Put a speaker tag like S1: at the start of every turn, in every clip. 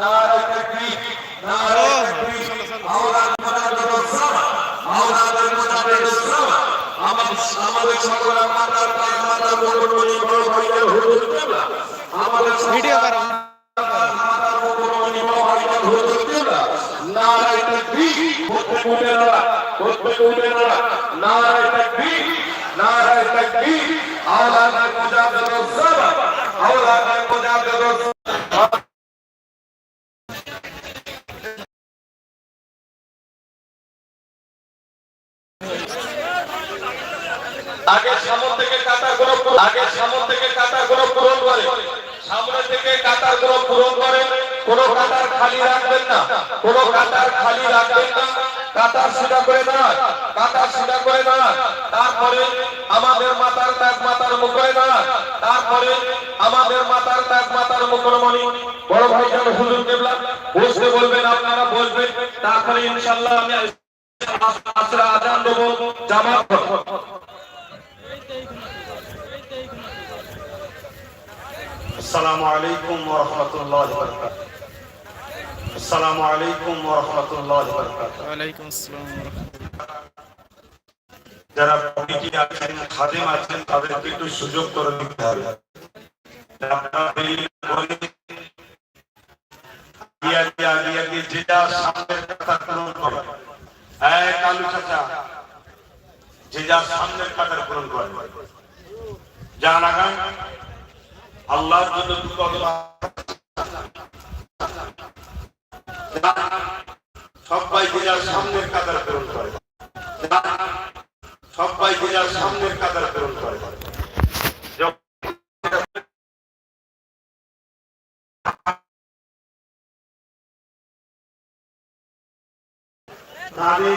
S1: নারায় তাকবীর নারায় তাকবীর। আওলাদ মুজাদ্দিদুস সালাম আওলাদ মুজাদ্দিদুস সালাম। আমাদের আমাদের সকল মাতার পাক মাতার মুরব্বী বড় ভাইদের হুজুর কেবলা আমাদের ভিডিও করো। মাতার মুরব্বী বড় ভাইদের হুজুর কেবলা নারায় তাকবীর প্রত্যেক উঠে দাঁড়া প্রত্যেক উঠে দাঁড়া নারায় তাকবীর নারায় তাকবীর। আওলাদ মুজাদ্দিদুস সালাম আওলাদ মুজাদ্দিদুস
S2: তারপরে আমাদের মাতার তাক মাতার মুখরে দাঁড়ান। তারপরে আমাদের মাতার তাক মাতার মুখরমণি বড় ভাই যেন হুজুর কেবলা বসতে বলবেন, আপনারা বসবেন। তারপরে ইনশাল্লাহ আমি আসরা আজান দেবো জামাত।
S3: আসসালামু আলাইকুম ওয়া রাহমাতুল্লাহি ওয়া বারাকাতুহু। আসসালামু আলাইকুম ওয়া রাহমাতুল্লাহি
S4: ওয়া বারাকাতুহু। ওয়া আলাইকুম
S3: যারা কমিটি আছেন খাদেম আছেন তাদেরকে একটু সুযোগ করে দিতে হবে। যেটা সামনের কথা পূরণ যে যার সামনের কাতার পূরণ করে যান আল্লাহর জন্য সবাই সামনের কাতার পূরণ করে সবাই যে যার সামনের কাতার পূরণ করে। তাদের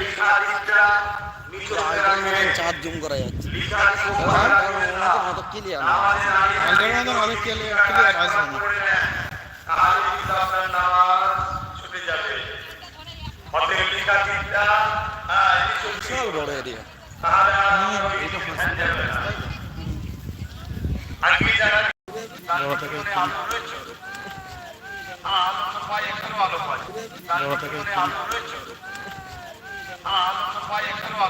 S3: লিখা নিচে রাখবে
S4: চার জুম করা যাচ্ছে
S3: লিখা
S4: ক্লিয়ার
S3: হ্যাঁ
S4: বড় এরিয়া
S3: তাহলে না আগে যারা
S4: বড়টাকে
S3: আলো রয়েছে আলো সবাই এখানেও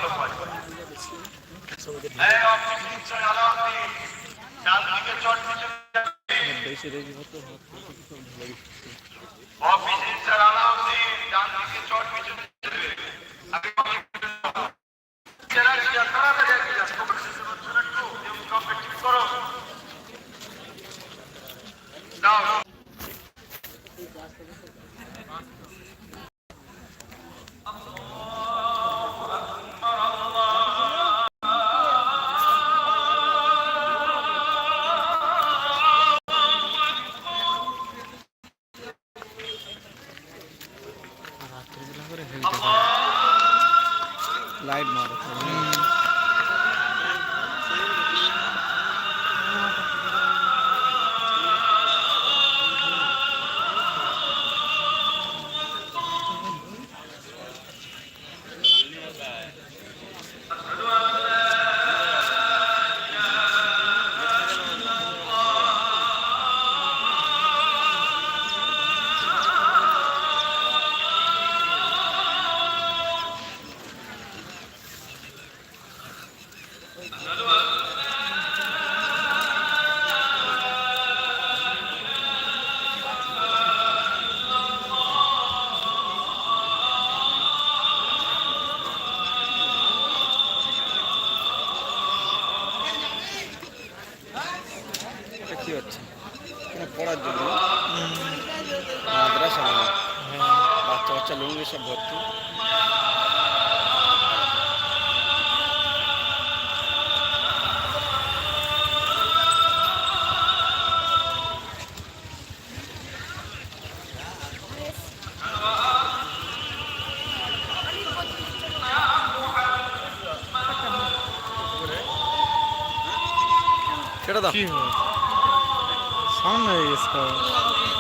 S3: લાઈવ
S4: મારે মারো
S5: হচ্ছে। এখানে পড়ার জন্য। মাদ্রাসা মনে। হয়।
S4: হ্যাঁ
S5: বাচ্চা বাচ্চা লুঙ্গি সব ভর্তি। সেটা দাও।
S4: কি হয় গেছে।